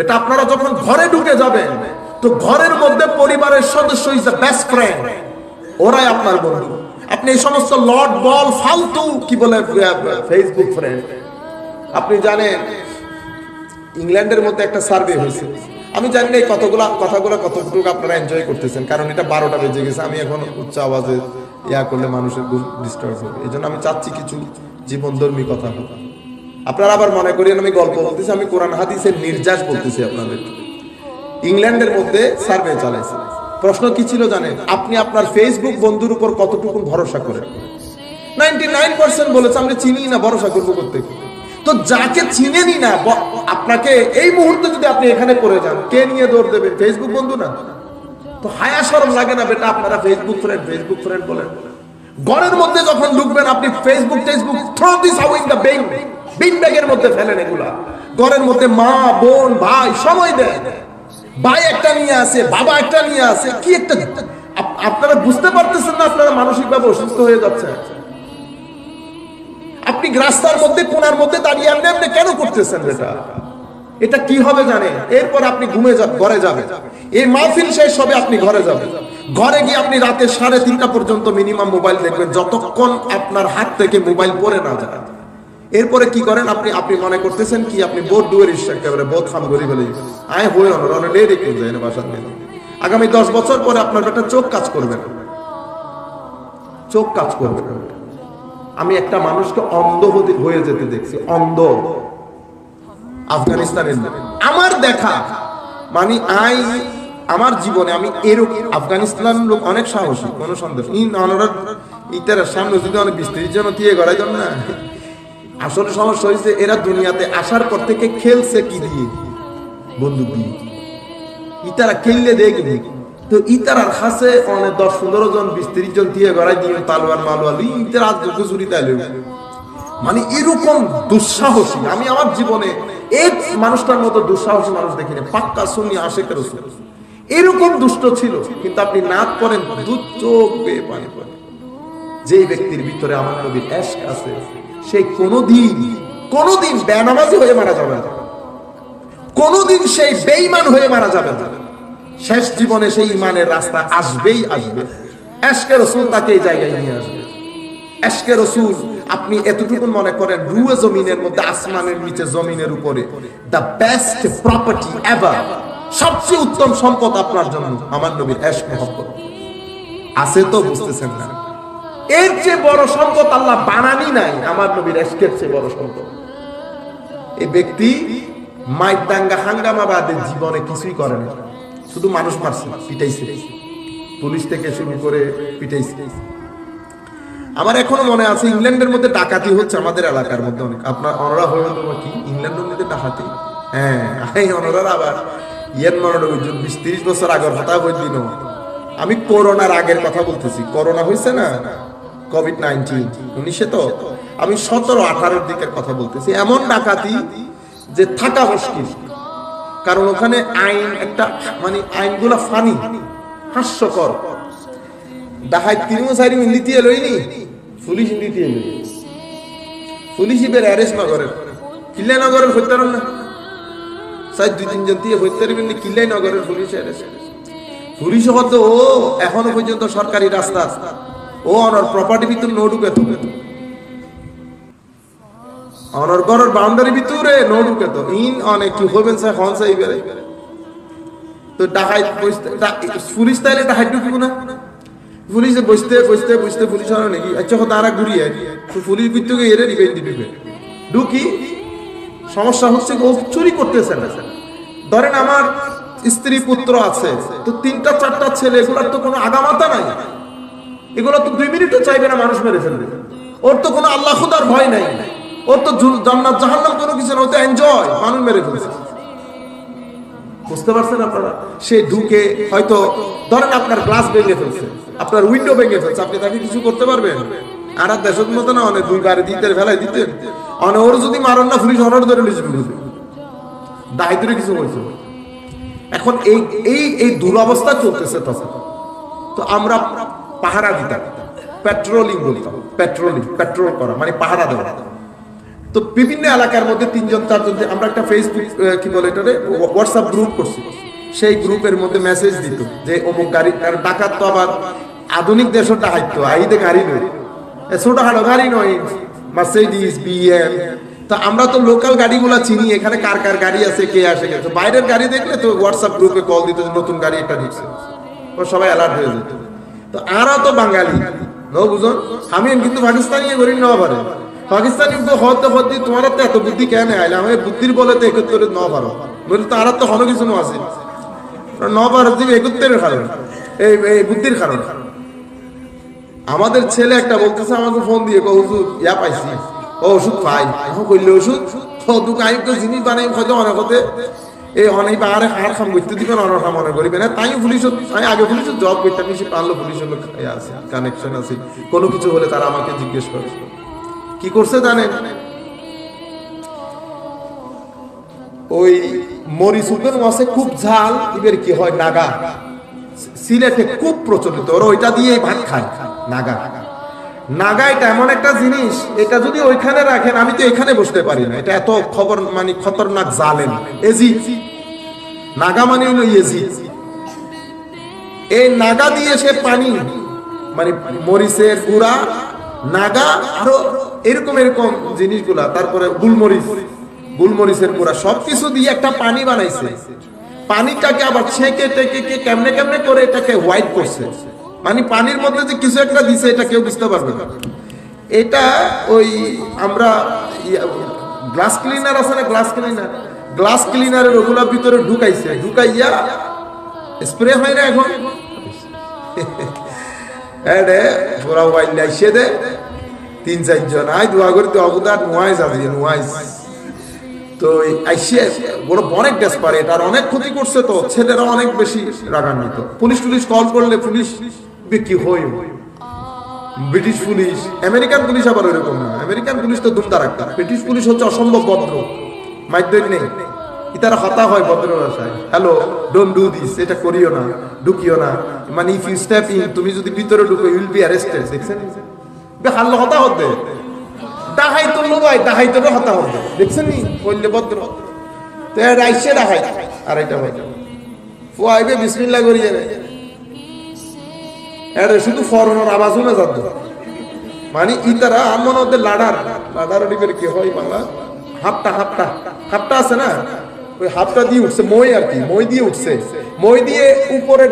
বেটা আপনারা যখন ঘরে ঢুকে যাবেন, তো ঘরের মধ্যে পরিবারের সদস্য ইজ দ্য বেস্ট ফ্রেন্ড ওরাই আপনার বন্ধু। আপনি এই সমস্ত লর্ড বল, ফালতু কি বলে ফেসবুক ফ্রেন্ড আপনি জানেন, ইংল্যান্ডের মধ্যে একটা সার্ভে হয়েছে। আমি জানি না এই কতগুলা, কথাগুলো কতটুকু আপনারা এনজয় করতেছেন, কারণ এটা বারোটা বেজে গেছে। আমি এখন উচ্চ আওয়াজে ইয়া করলে মানুষের ডিস্টার্ব হবে। এই জন্য আমি চাচ্ছি কিছু জীবনধর্মী কথা হোক আপনারা আবার মনে করেন আমি গল্প বলতেছি, আমি কোরআন, হাদিসের নির্যাস বলতেছি আপনাদের। ইংল্যান্ডের মধ্যে সার্ভে চালাইছে। প্রশ্ন কি ছিল জানেন? আপনি আপনার ফেসবুক বন্ধুর উপর কতটুকু ভরসা করেন? নাইনটি নাইন পার্সেন্ট বলেছে, আমরা চিনি না, ভরসা করব করতে তো যাকে চিনেনি না আপনাকে এই মুহূর্তে যদি আপনি এখানে পড়ে যান, কে নিয়ে দৌড় দেবে? ফেসবুক বন্ধু না? তো হায়া সরম লাগে না বেটা, আপনারা ফেসবুক ফ্রেন্ড ফেসবুক ফ্রেন্ড বলেন। ঘরের মধ্যে যখন ঢুকবেন, আপনি Facebook টেসবুক throw this out in the bin bin ব্যাগের মধ্যে ফেলেন এগুলা। ঘরের মধ্যে মা, বোন, ভাই সময় দেন ভাই একটা নিয়ে আসে, বাবা একটা নিয়ে আসে, কি একটা আপনারা বুঝতে পারতেছেন না আপনারা মানসিকভাবে অসুস্থ হয়ে যাচ্ছে আপনি রাস্তার মধ্যে, কোনার মধ্যে দাঁড়িয়ে আপনি আপনি কেন করতেছেন এটা? এটা কি হবে জানে? এরপর আপনি ঘুমে যা- ঘরে যাবেন। এই মাহফিল শেষ হবে, আপনি ঘরে যাবেন। ঘরে গিয়ে আপনি রাতে সাড়ে তিনটা পর্যন্ত মিনিমাম মোবাইল দেখবেন, যতক্ষণ আপনার হাত থেকে মোবাইল পরে না যায়। এরপরে কি করেন? আপনি আপনি মনে করতেছেন কি? আপনি বোধ ডুয়ের ইচ্ছা বোধ খাম গরি ফেলে আয় হয়ে অনর অনেক লে রেখে যায় না বাসার মেয়ে আগামী দশ বছর পরে আপনার বেটা চোখ কাজ করবে না। চোখ কাজ করবে না। আমি একটা মানুষকে অন্ধ হয়ে যেতে দেখছি, অন্ধ। আফগানিস্তানের আমার দেখা মানে আই, আমার জীবনে আমি এরকম আফগানিস্তান লোক অনেক সাহসী, কোনো সন্দেহ নেই। ই অনরার ইতার সামনে যদি অনেক বিস্তৃতির জন্য দিয়ে গড়াই না। আসলে সমস্যা হয়েছে এরা দুনিয়াতে আসার পর থেকে খেলছে কি দিয়ে? বন্দুক দিয়ে ইতারা খেললে দেখি তো ইতারার কাছে অনেক দশ পনেরো জন, বিশ তিরিশ জন দিয়ে গড়াই দিয়ে তালওয়ার মালওয়াল ইতারা আজ চুরি তাইলে মানে এরকম দুঃসাহসী। আমি আমার জীবনে এক মানুষটার মতো দুঃসাহসী মানুষ দেখিনি, পাক্কা শুনি আশেকের রসুল। এরকম দুষ্ট ছিল, কিন্তু আপনি নাক করেন দু চোখ বেয়ে পানি পড়ে। যেই ব্যক্তির ভিতরে আমার নবীর এশক আছে, সে কোনোদিন কোনোদিন বেনামাজি হয়ে মারা যাবে না। কোনোদিন সেই বেঈমান হয়ে মারা যাবে না। শেষ জীবনে সেই ইমানের রাস্তা আসবেই আসবে। এশকে রসুল তাকে এই জায়গায় নিয়ে আসবে। এশকে রসুল, আপনি এতটুকু মনে করেন, রুয়ে জমিনের মধ্যে আসমানের নিচে জমিনের উপরে দ্য বেস্ট প্রপার্টি এভার সবচেয়ে উত্তম সম্পদ আপনার জন্য, আমার নবীর এশক মহব্বত। আছে তো, বুঝতেছেন না? এর চেয়ে বড় সম্পদ আল্লাহ বানানি নাই, আমার নবীর এশকের চেয়ে বড় সম্পদ। এই ব্যক্তি মাইক দাঙ্গা হাঙ্গামা বাদে জীবনে কিছুই করে না শুধু মানুষ মারছে, পিটাইছে। পুলিশ থেকে শুরু করে পিটাইছে। আমার এখনও মনে আছে, ইংল্যান্ডের মধ্যে ডাকাতি হচ্ছে আমাদের এলাকার মধ্যে অনেক। আপনার অনরা হয়ে হলো কি ইংল্যান্ডের মধ্যে ডাকাতি? হ্যাঁ অনরার আবার। ইয়ের মনে বিশ তিরিশ বছর আগের কথা বই দিন আমি করোনার আগের কথা বলতেছি। করোনা হয়েছে না? কোভিড নাইন্টিন উনিশে তো? আমি সতেরো, আঠারোর দিকের কথা বলতেছি। এমন ডাকাতি যে থাকা মুশকিল। কারণ ওখানে আইন একটা মানে আইনগুলা ফানি হাস্যকর। হিন্দিতে পুলিশ হিন্দিতে অ্যারেস্ট নগরের নগরের হইতে না। সাই দুই দিয়ে হইতে পারবেন না কিল্লাই নগরের পুলিশ অ্যারেস্ট পুলিশ হতো ও এখনও পর্যন্ত সরকারি রাস্তা। ও প্রপার্টি ভিতর নো তো বাউন্ডারি ভিতরে তো ইন অনেক কি হবেন স্যার, হন তো ডাকাই পুলিশ তাইলে ডাকাই ঢুকিব না। পুলিশে বসতে বসতে বসতে পুলিশ নাকি? আচ্ছা তারা ঘুরিয়ে পুলিশ কিন্তু এরে দিবে। ঢুকি। সমস্যা হচ্ছে ও চুরি করতেছে না। ধরেন আমার স্ত্রী পুত্র আছে, তো তিনটা, চারটা ছেলে, এগুলোর তো কোনো আগামাতা নাই। এগুলো তো দুই মিনিটও চাইবে না, মানুষ মেরে ফেলবে। ওর তো কোনো আল্লাহ খুদার ভয় নাই। ওর তো জান্নাত, জাহান্নাম কোনো কিছু না ও তো এনজয় মানুষ মেরে ফেলছে বুঝতে পারছেন আপনারা? সে ঢুকে হয়তো, ধরেন আপনার গ্লাস ভেঙে ফেলছে, আপনার উইন্ডো ভেঙে ফেলছে, আপনি তাকে কিছু করতে পারবেন? আর আর দেশের মতো না, অনেক দুই গাড়ি দিতে ফেলাই দিতে অনেক ওর যদি মারন না, পুলিশ অনর ধরে লিখে ফেলবে কিছু হয়েছে। এখন এই এই এই দুরবস্থা চলতেছে তখন। তো আমরা পাহারা দিতাম পেট্রোলিং বলতাম পেট্রোলিং পেট্রোল করা মানে পাহারা দেওয়া। তো বিভিন্ন এলাকার মধ্যে তিনজন, চারজন আমরা একটা ফেসবুক কি বলে এটা হোয়াটসঅ্যাপ গ্রুপ করছি। সেই গ্রুপের মধ্যে মেসেজ দিত যে, অমুক গাড়ি, আর ডাকাত তো আবার আধুনিক দেশও ডাকাইতো আইতে গাড়ি নয়। ছোটখাটো গাড়ি নয়। মার্সিডিস বিএম তা আমরা তো লোকাল গাড়িগুলো চিনি, এখানে কার কার গাড়ি আছে, কে আসে গেছে বাইরের গাড়ি দেখলে তো হোয়াটসঅ্যাপ গ্রুপে কল দিত নতুন গাড়ি একটা ঢুকছে সবাই অ্যালার্ট হয়ে যেত। তো আরও তো বাঙালি। নো বুঝুন? আমি কিন্তু পাকিস্তানি করি ন পারে। পাকিস্তানি তো হতে হতে তোমার তো এত বুদ্ধি কেন আইলে? আমি বুদ্ধির বলে তো একত্তরে ন পারো। বলি তো আর তো হনো কিছু আছে। ন পারো তুমি একত্তরের কারণ। এই এই বুদ্ধির কারণ। আমাদের ছেলে একটা বলতেছে, আমাকে ফোন দিয়ে কো ইয়া পাইছি। ও ওষুধ পাই। কইলে ওষুধ? তো জিনিস বানাই হয়তো অনেক হতে। এই অনেক বারে হার খাম করতে দিবেন অনেক মনে করিবে না তাই পুলিশ আমি আগে পুলিশ জব করতাম সে পারল পুলিশের লোক আছে কানেকশন আছে। কোনো কিছু হলে তারা আমাকে জিজ্ঞেস করে। কি করছে জানেন? ওই মরিচ উদ্যান মাসে খুব ঝাল, এবার কি হয়, নাগা। সিলেটে খুব প্রচলিত, ওরা ওইটা দিয়ে ভাত খায়, নাগা। নাগা এটা এমন একটা জিনিস, এটা যদি ওইখানে রাখেন, আমি তো এখানে বসতে পারি না। এটা এত খবর মানে খতরনাক জালেন এজি। নাগা মানে হলো এজি। এই নাগা দিয়ে সে পানি মানে মরিচের গুঁড়া, নাগা আরও এরকম এরকম জিনিসগুলা, তারপরে গুলমরিচ, গুলমরিচের গুঁড়া, সবকিছু দিয়ে একটা পানি বানাইছে। পানিটাকে আবার ছেঁকে টেকে কেমনে কেমনে করে এটাকে হোয়াইট করছে। মানে পানির মধ্যে যে কিছু একটা দিছে, এটা কেউ বুঝতে পারবে না। এটা ওই আমরা গ্লাস ক্লিনার আছে না গ্লাস ক্লিনার গ্লাস ক্লিনারের ওগুলোর ভিতরে ঢুকাইছে। ঢুকাইয়া স্প্রে হয় না এখন? হ্যাঁ রে পুরা ওয়াইল আইসে দে। তিন চারজন আই দোয়া করি তো অবদার নোয়াইজ আছে নোয়াইজ তো আইসে বড় অনেক ডেসপারেট আর অনেক ক্ষতি করছে তো ছেলেরা অনেক বেশি রাগান্বিত। পুলিশ টুলিশ কল করলে পুলিশ কি হয়? ব্রিটিশ পুলিশ, আমেরিকান পুলিশ আবার ওইরকম না। আমেরিকান পুলিশ তো দুমদার একটা ব্রিটিশ পুলিশ হচ্ছে অসম্ভব ভদ্র। মাইদ্যক নেই। ইতারা হতা হয় ভদ্র ভাষায়। হ্যালো ডোন্ট ডু দিস এটা করিও না, ঢুকিও না। মানে ইফ ইউ স্টেপ ইন তুমি যদি ভিতরে ঢুকো ইউল বি অ্যারেস্টেড দেখছেন? হাল্লো হতা হতে। ডাহাই তো লোবাই ডাহাই তো হতা হতে। দেখছেন নি? বললে ভদ্র। তো এর আইসে ডাহাই আর এটা ভাই ফুয়াইবে, বিসমিল্লাহ করি যাবে শুধু ফরনের আওয়াজ যাত মানে ইতারা আমন ওদের লাডার। লাডার কি হয় বাংলা? হাপটা হাপটা। হাপটা আছে না? ওই হাপটা দিয়ে উঠছে, মই আর কি, মই দিয়ে উঠছে। মই দিয়ে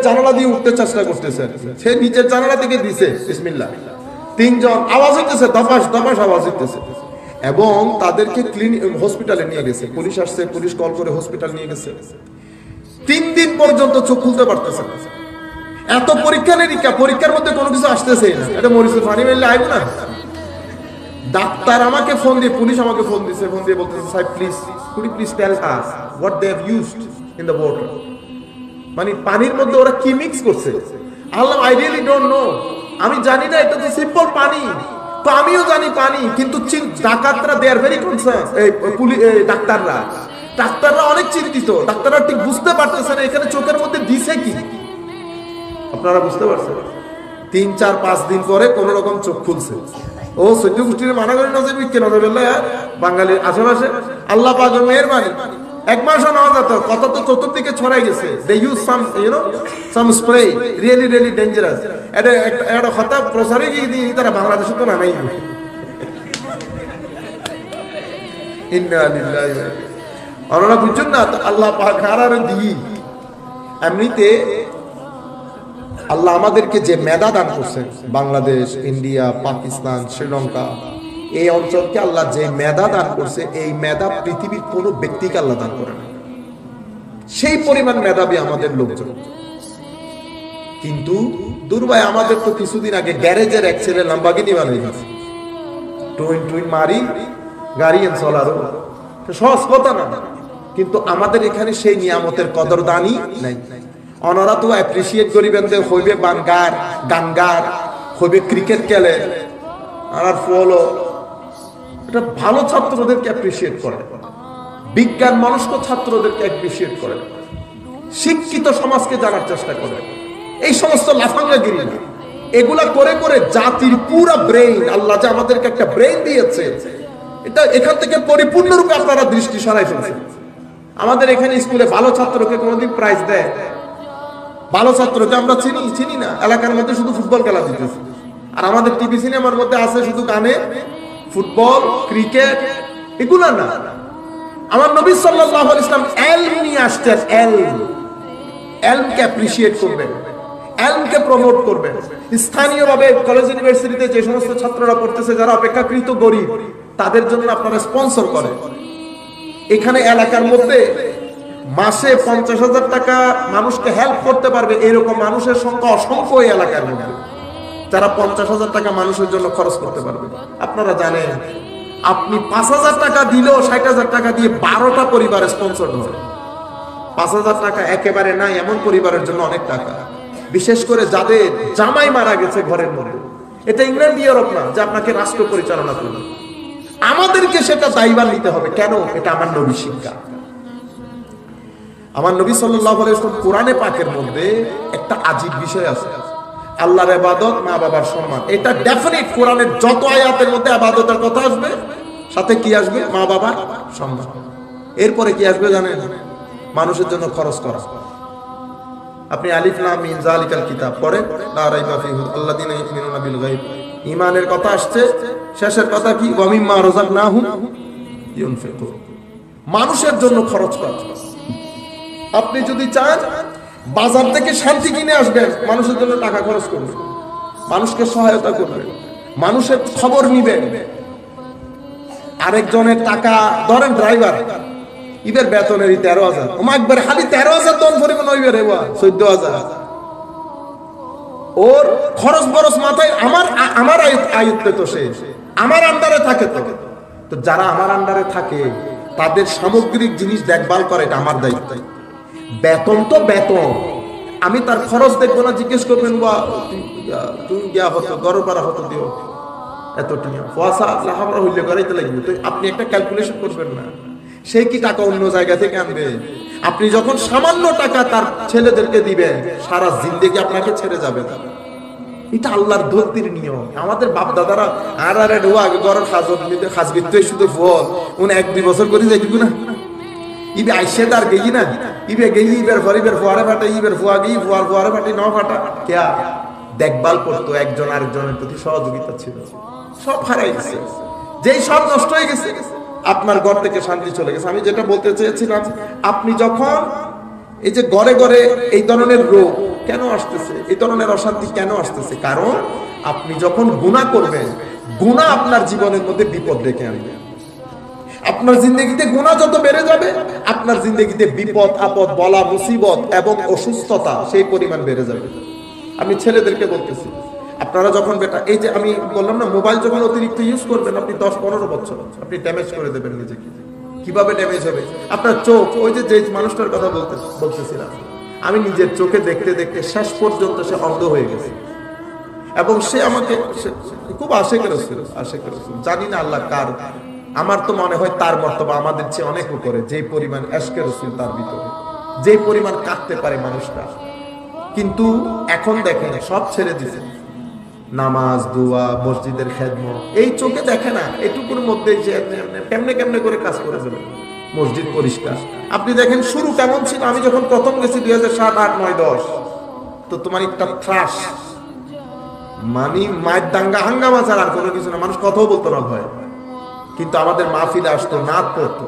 জানালা দিয়ে উঠতে চেষ্টা করতেছে। সে নিচের জানালা থেকে দিছে, বিসমিল্লাহ। তিনজন আওয়াজ হইতেছে দফাস দফাস আওয়াজ হইতেছে। এবং তাদেরকে ক্লিনিক হসপিটালে নিয়ে গেছে। পুলিশ আসছে, পুলিশ কল করে হসপিটাল নিয়ে গেছে। তিন দিন পর্যন্ত চোখ খুলতে পারতেছে না। এত পরীক্ষা নিরীক্ষা, পরীক্ষার মধ্যে কোনো কিছু আসতেছে এটা মরিচের পানি মেললে আইব না। ডাক্তার আমাকে ফোন দিয়ে, পুলিশ আমাকে ফোন দিছে, ফোন দিয়ে বলতেছে, সাহেব please could you please tell us what they have used in the water মানে পানির মধ্যে ওরা কি মিক্স করছে? Allah I really don't know আমি জানি না, এটা তো সিম্পল পানি। তো আমিও জানি পানি, কিন্তু ডাকাতরা দে আর ভেরি কনসার্ন এই পুলিশ ডাক্তাররা। ডাক্তাররা অনেক চিন্তিত। ডাক্তাররা ঠিক বুঝতে পারতেছে না, এখানে চোখের মধ্যে দিছে কি? আপনারা বুঝতে পারছেন? তিন, চার, পাঁচ দিন পরে কোন রকম চোখ খুলছে। ও, সৈন্য গোষ্ঠীর মানা করে নজর বিকে নজর বাঙালির আশেপাশে আল্লাহ পাকের মেহরবানি। এক মাসও নেওয়া যেত কত তো চতুর্দিকে ছড়াই গেছে। They use some you know some spray really really dangerous এটা একটা কথা প্রসারে গিয়ে দিয়ে তারা বাংলাদেশে তো ইন্না ওনারা বুঝছেন না আল্লাহ পাক আর দিই এমনিতে আল্লাহ আমাদেরকে যে মেধা দান করছেন, বাংলাদেশ, ইন্ডিয়া, পাকিস্তান, শ্রীলঙ্কা, এই অঞ্চলকে আল্লাহ যে মেধা দান করছে, এই মেধা পৃথিবীর কোনো ব্যক্তিকে আল্লাহ দান করে না। সেই পরিমাণ মেধাবী আমাদের লোকজন। কিন্তু দুর্বাই আমাদের তো কিছুদিন আগে গ্যারেজের এক ছেলে লাম্বাগিনি বানিয়ে গেছে টুইন টুইন মারি, গাড়ি চলারও সহজ কথা না। কিন্তু আমাদের এখানে সেই নিয়ামতের কদরদানি নাই। অনরা তো অ্যাপ্রিসিয়েট করিবেন যে হইবে বানগার গানগার হইবে ক্রিকেট খেলে। আর ফলো এটা ভালো ছাত্রদেরকে অ্যাপ্রিসিয়েট করে। বিজ্ঞান মনস্ক ছাত্রদেরকে অ্যাপ্রিসিয়েট করে। শিক্ষিত সমাজকে জানার চেষ্টা করে। এই সমস্ত লাফাঙ্গাগিরি না। এগুলা করে করে জাতির পুরা ব্রেইন আল্লাহ যে আমাদেরকে একটা ব্রেইন দিয়েছে, এটা এখান থেকে পরিপূর্ণরূপে আপনারা দৃষ্টি সরাই ফেলছেন। আমাদের এখানে স্কুলে ভালো ছাত্রকে কোনোদিন প্রাইজ দেয়। ভালো ছাত্রকে আমরা চিনি চিনি না। এলাকার মধ্যে শুধু ফুটবল খেলা দিতেছি আর আমাদের টিভি সিনেমার মধ্যে আছে শুধু গানে, ফুটবল, ক্রিকেট, এগুলো না। আমার নবী আলাইহি ইসলাম এলম নিয়ে আসছেন, এলম। এলমকে অ্যাপ্রিশিয়েট করবেন। এলমকে প্রমোট করবেন। স্থানীয়ভাবে কলেজ ইউনিভার্সিটিতে যে সমস্ত ছাত্ররা পড়তেছে, যারা অপেক্ষাকৃত গরিব, তাদের জন্য আপনারা স্পন্সর করেন। এখানে এলাকার মধ্যে মাসে পঞ্চাশ হাজার টাকা মানুষকে হেল্প করতে পারবে এরকম মানুষের সংখ্যা অসংখ্য এই এলাকার মধ্যে। যারা পঞ্চাশ হাজার টাকা মানুষের জন্য খরচ করতে পারবে। আপনারা জানেন, আপনি পাঁচ হাজার টাকা দিলেও ষাট হাজার টাকা দিয়ে বারোটা পরিবার স্পন্সর হয় পাঁচ হাজার টাকা একেবারে নাই, এমন পরিবারের জন্য অনেক টাকা। বিশেষ করে যাদের জামাই মারা গেছে ঘরের মধ্যে। এটা ইংল্যান্ড ইউরোপ না, যে আপনাকে রাষ্ট্র পরিচালনা করবে। আমাদেরকে সেটা দায়িত্ব নিতে হবে। কেন? এটা আমার নবী শিক্ষা। আমার নবী আলাইহি কোরআনে পাকের মধ্যে একটা আজীব বিষয় আছে। আল্লাহর ইবাদত, মা বাবার সম্মান। এটা ডেফিনেট কোরআনের যত আয়াতের মধ্যে ইবাদতের কথা আসবে, সাথে কি আসবে? মা বাবার সম্মান। এরপরে কি আসবে জানেন? মানুষের জন্য খরচ করা। আপনি আলিফ, লাম কিতাব পড়েন, লা কথা আসছে, শেষের কথা কি? মানুষের জন্য খরচ করা। আপনি যদি চান, বাজার থেকে শান্তি কিনে আসবেন, মানুষের জন্য টাকা খরচ করবেন মানুষকে সহায়তা করবেন মানুষের খবর নিবেন। আরেকজনের টাকা, ধরেন ড্রাইভার ইবের বেতনের তেরো হাজার। ওমা একবার খালি তেরো হাজার দন পরিমাণ হইবে রে চোদ্দ হাজার। ওর খরচ বরচ মাথায় আমার আমার আয়ু- আয়ত্তে তো সে। আমার আন্ডারে থাকে তো। তো যারা আমার আন্ডারে থাকে, তাদের সামগ্রিক জিনিস দেখভাল করে, এটা আমার দায়িত্ব। বেতন তো বেতন। আমি তার খরচ দেখব না, জিজ্ঞেস করবেন বা তুমি গিয়া হতো গরম হতো দিও। এত টিয়া। ফোয়াশা লাহামরা আপনি একটা ক্যালকুলেশন করবেন না। সে কি টাকা অন্য জায়গা থেকে আনবে? আপনি যখন সামান্য টাকা তার ছেলেদেরকে দিবেন, সারা জিন্দেগি আপনাকে ছেড়ে যাবে না। এটা আল্লাহর ধরতির নিয়ম। আমাদের বাপ দাদারা আর আর ও আগে গরম খাজত নিতে খাজবিত শুধু ফল উনি এক দুই বছর করে যাই না ইবে আইসে তার গেই না? ইবে গেই ইবের ফর ইবের ফোয়ারে ফাটে, ইবের ফোয়া গেই, ফোয়ার ফোয়ারে ফাটে ন ফাটা। কেয়া? দেখভাল করতো একজন আরেকজনের প্রতি সহযোগিতা ছিল। সব হারাই গেছে। যেই সব নষ্ট হয়ে গেছে, আপনার ঘর থেকে শান্তি চলে গেছে। আমি যেটা বলতে চেয়েছিলাম, আপনি যখন এই যে ঘরে ঘরে এই ধরনের রোগ কেন আসতেছে? এই ধরনের অশান্তি কেন আসতেছে? কারণ আপনি যখন গুণা করবেন গুণা আপনার জীবনের মধ্যে বিপদ ডেকে আনবে। আপনার জিন্দগিতে গুণা যত বেড়ে যাবে আপনার জিন্দগিতে বিপদ, আপদ, বলা, মুসিবত এবং অসুস্থতা সেই পরিমাণ বেড়ে যাবে। আমি ছেলেদেরকে বলতেছি, আপনারা যখন বেটা এই যে আমি বললাম না, মোবাইল যখন অতিরিক্ত ইউজ করবেন, আপনি দশ, পনেরো বছর, আপনি ড্যামেজ করে দেবেন নিজেকে। কীভাবে ড্যামেজ হবে? আপনার চোখ, ওই যে যে মানুষটার কথা বলতে বলতেছিলাম, আমি নিজের চোখে দেখতে দেখতে শেষ পর্যন্ত সে অন্ধ হয়ে গেছে। এবং সে আমাকে খুব আশে করেছিল আশে করেছিল জানি না আল্লাহ কার আমার তো মনে হয় তার মর্তবা আমাদের চেয়ে অনেক উপরে যে পরিমাণ এসকে রসুল তার ভিতরে। যে পরিমাণ কাঁদতে পারে মানুষটা। কিন্তু এখন দেখেন সব ছেড়ে দিছে। নামাজ, দোয়া, মসজিদের খেদমত, এই চোখে দেখে না, এটুকুর মধ্যে কেমনে কেমনে করে কাজ করে ফেলে। মসজিদ পরিষ্কার। আপনি দেখেন শুরু কেমন ছিল? আমি যখন প্রথম গেছি দুই হাজার সাত, আট, নয়, দশ, তো তোমার একটা ত্রাস। মানি, মায়ের দাঙ্গা হাঙ্গামা ছাড়া আর কোনো কিছু না। মানুষ কথাও বলতো না ভয়। কিন্তু আমাদের মাহফিলে আসতো, নাচ পড়তো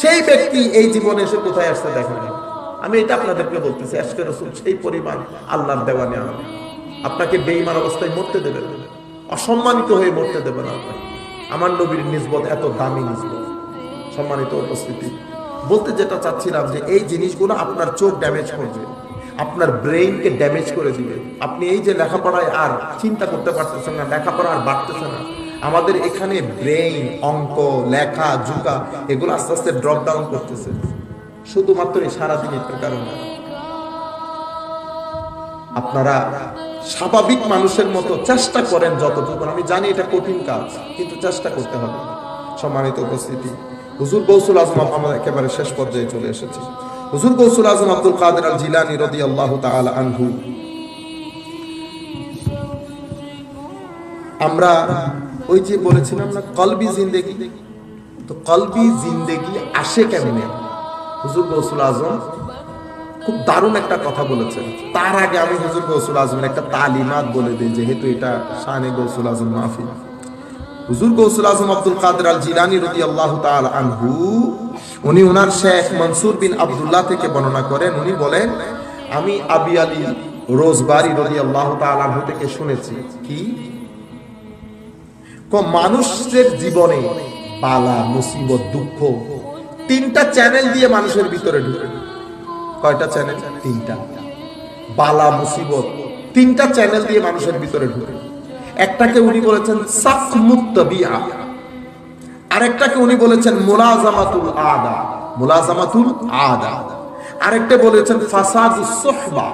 সেই ব্যক্তি এই জীবনে এসে কোথায় আসতে দেখেন না। আমি এটা আপনাদেরকে বলতেছি, আজকে রসুল সেই পরিমাণ আল্লাহর দেওয়া নেওয়া আপনাকে বেইমান অবস্থায় মরতে দেবেন অসম্মানিত হয়ে মরতে দেবেন না আপনাকে। আমার নবীর নিসবত এত দামি নিসবত। সম্মানিত উপস্থিতি। বলতে যেটা চাচ্ছিলাম যে এই জিনিসগুলো আপনার চোখ ড্যামেজ করবে। আপনার ব্রেইনকে ড্যামেজ করে দিবে। আপনি এই যে লেখাপড়ায় আর চিন্তা করতে পারতেছেন না, লেখাপড়া আর বাড়তেছে না। আমাদের এখানে ব্রেইন অঙ্ক, লেখা জুকা এগুলো আস্তে আস্তে ড্রপ ডাউন করতেছে। শুধুমাত্র এই সারাদিন এটার কারণে। আপনারা স্বাভাবিক মানুষের মতো চেষ্টা করেন যতটুকু। আমি জানি এটা কঠিন কাজ, কিন্তু চেষ্টা করতে হবে। সম্মানিত উপস্থিতি। হুজুর গৌসুল আজম আমরা একেবারে শেষ পর্যায়ে চলে এসেছি। হুজুর গৌসুল আজম আব্দুল কাদের আল জিলানি রদি আল্লাহ তাআলা আনহু। আমরা ওই যে বলেছিলাম না, কলবি জিন্দেগি? তো কলবি জিন্দেগি আসে কেমনে? হুজুর গৌসুল আজম খুব দারুণ একটা কথা বলেছেন। তার আগে আমি হুজুর গৌসুল আজমের একটা তালিমাত বলে দিই, যেহেতু এটা শানে গৌসুল আজম মাহফিল। হুজুর গৌসুল আজম আব্দুল কাদের আল জিলানি রদি আল্লাহ আনহু, উনি ওনার শেখ মনসুর বিন আব্দুল্লাহ থেকে বর্ণনা করেন। উনি বলেন, আমি আবি আলী রোজবারি রদি আল্লাহ আনহু থেকে শুনেছি। ক? মানুষের জীবনে বালা, মুসিবত, দুঃখ, তিনটা চ্যানেল দিয়ে মানুষের ভিতরে ঢুকে। কয়টা চ্যানেল তিনটা। বালা, মুসিবত, তিনটা চ্যানেল দিয়ে মানুষের ভিতরে ঢুকে। একটাকে উনি বলেছেন সাকমুত বিয়া আরেকটাকে উনি বলেছেন মুলাজামাতুল আদা। মুলাজামাতুল আদা। আরেকটা বলেছেন ফাসাদুস সুহবা।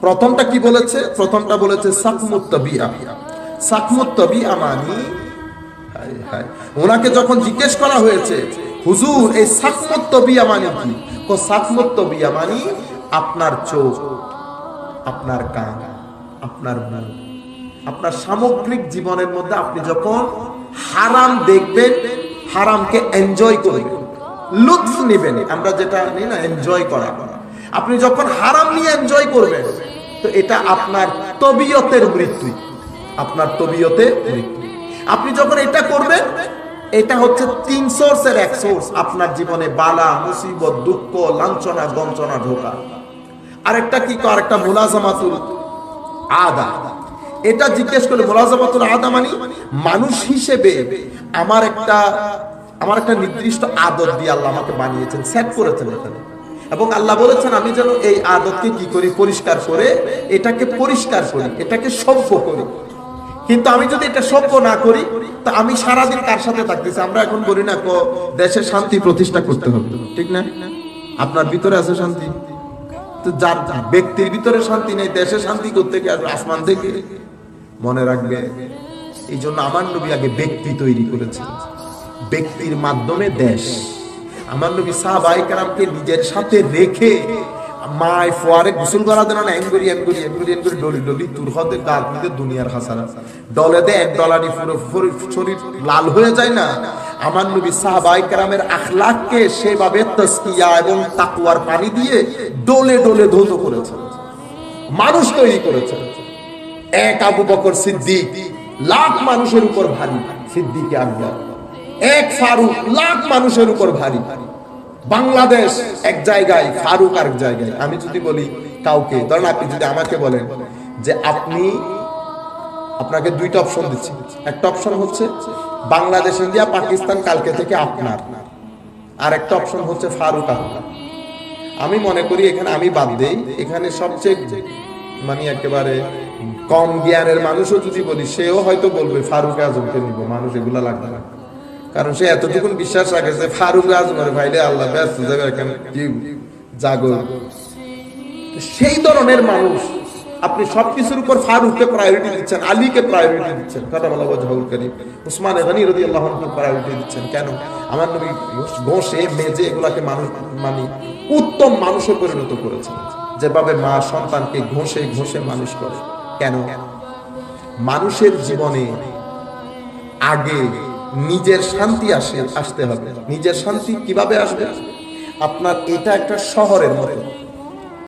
প্রথমটা কি বলেছে? প্রথমটা বলেছে সাকমুত তবিয়া ওনাকে যখন জিজ্ঞেস করা হয়েছে, হুজুর, এই সাকমুত তবিয়া মানে কি? ও সাকমুত তবিয়া মানে আপনার চোখ, আপনার কান, আপনার মুখ আপনার সামগ্রিক জীবনের মধ্যে আপনি যখন হারাম দেখবেন, হারামকে এনজয় করবেন, লুৎফ নেবেন। আমরা যেটা নিই না এনজয় করা। আপনি যখন হারাম নিয়ে এনজয় করবেন, তো এটা আপনার তবিয়তের মৃত্যু। আপনার তবিয়তে আপনি যখন এটা করবেন, এটা হচ্ছে তিন সোর্সের এক সোর্স আপনার জীবনে বালা, মুসিবত, দুঃখ, লাঞ্ছনা বঞ্চনা ঢোকা। আরেকটা কি আরেকটা মুলাজামাতুল আদা। এটা জিজ্ঞেস করলে মোলাজামাতুল আদা মানে মানুষ হিসেবে আমার একটা আমার একটা নির্দিষ্ট আদত দিয়ে আল্লাহ আমাকে বানিয়েছেন সেট করেছেন এখানে। এবং আল্লাহ বলেছেন, আমি যেন এই আদতকে কি করি? পরিষ্কার করে, এটাকে পরিষ্কার করি, এটাকে সভ্য করি। কিন্তু আমি যদি এটা সভ্য না করি, তা আমি সারাদিন কার সাথে থাকতেছি? আমরা এখন বলি না, ক দেশের শান্তি প্রতিষ্ঠা করতে হবে, ঠিক না? আপনার ভিতরে আছে শান্তি? তো যার ব্যক্তির ভিতরে শান্তি নেই, দেশে শান্তি করতে গিয়ে আসমান থেকে? মনে রাখবে, এই জন্য আমার নবী আগে ব্যক্তি তৈরি করেছে। ব্যক্তির মাধ্যমে দেশ। আমার নবী সাহাবাই কারামকে নিজের সাথে রেখে মায় ফোয়ারে গোসল করা দেন না এনগরি এনগরি এনগরি এনগরি ডলি ডলি, তুর হতে গাল দিতে দুনিয়ার হাসারা ডলে দে এক ডলারি পুরো শরীর লাল হয়ে যায় না। আমার নবী সাহাবাই কারামের আখলাককে সেভাবে তসকিয়া এবং তাকুয়ার পানি দিয়ে ডলে ডলে ধৌত করেছে। মানুষ তৈরি করেছে। এক আবু বকর সিদ্দিক, লাখ মানুষের উপর ভারী। সিদ্দিক আকবর এক ফারুক, লাখ মানুষের উপর ভারী। বাংলাদেশ এক জায়গায়, ফারুক আরেক জায়গায়। আমি যদি বলি কাউকে, ধরেন আপনি যদি আমাকে বলেন যে আপনি, আপনাকে দুইটা অপশন দিচ্ছি। একটা অপশন হচ্ছে বাংলাদেশ, ইন্ডিয়া, পাকিস্তান কালকে থেকে আপনার। আর একটা অপশন হচ্ছে ফারুক আহমদ। আমি মনে করি এখানে আমি বাদ দেই, এখানে সবচেয়ে মানে একেবারে কম জ্ঞানের মানুষও যদি বলি, সেও হয়তো বলবে, ফারুক আজমকে নিব, মানুষ এগুলা লাগবে না। কারণ সে এতটুকুন বিশ্বাস রাখে যে ফারুক আজমের ভাইলে আল্লাহ ব্যস্ত যাবে, এখানে কি জাগো সেই ধরনের মানুষ, আপনি সবকিছুর উপর ফারুককে প্রায়োরিটি দিচ্ছেন, আলীকে প্রায়োরিটি দিচ্ছেন। কথা বলা ওয়াজহুল করিম। উসমান গনি রাদিয়াল্লাহু আনহু প্রায়োরিটি দিচ্ছেন। কেন? আমার নবী ঘষে, মেজে এগুলাকে মানুষ মানে উত্তম মানুষে পরিণত করেছেন। যেভাবে মা সন্তানকে ঘষে ঘষে মানুষ করে। কেন? মানুষের জীবনে আগে নিজের শান্তি আসে আসতে হবে। নিজের শান্তি কীভাবে আসবে? আপনার এটা একটা শহরের মতো।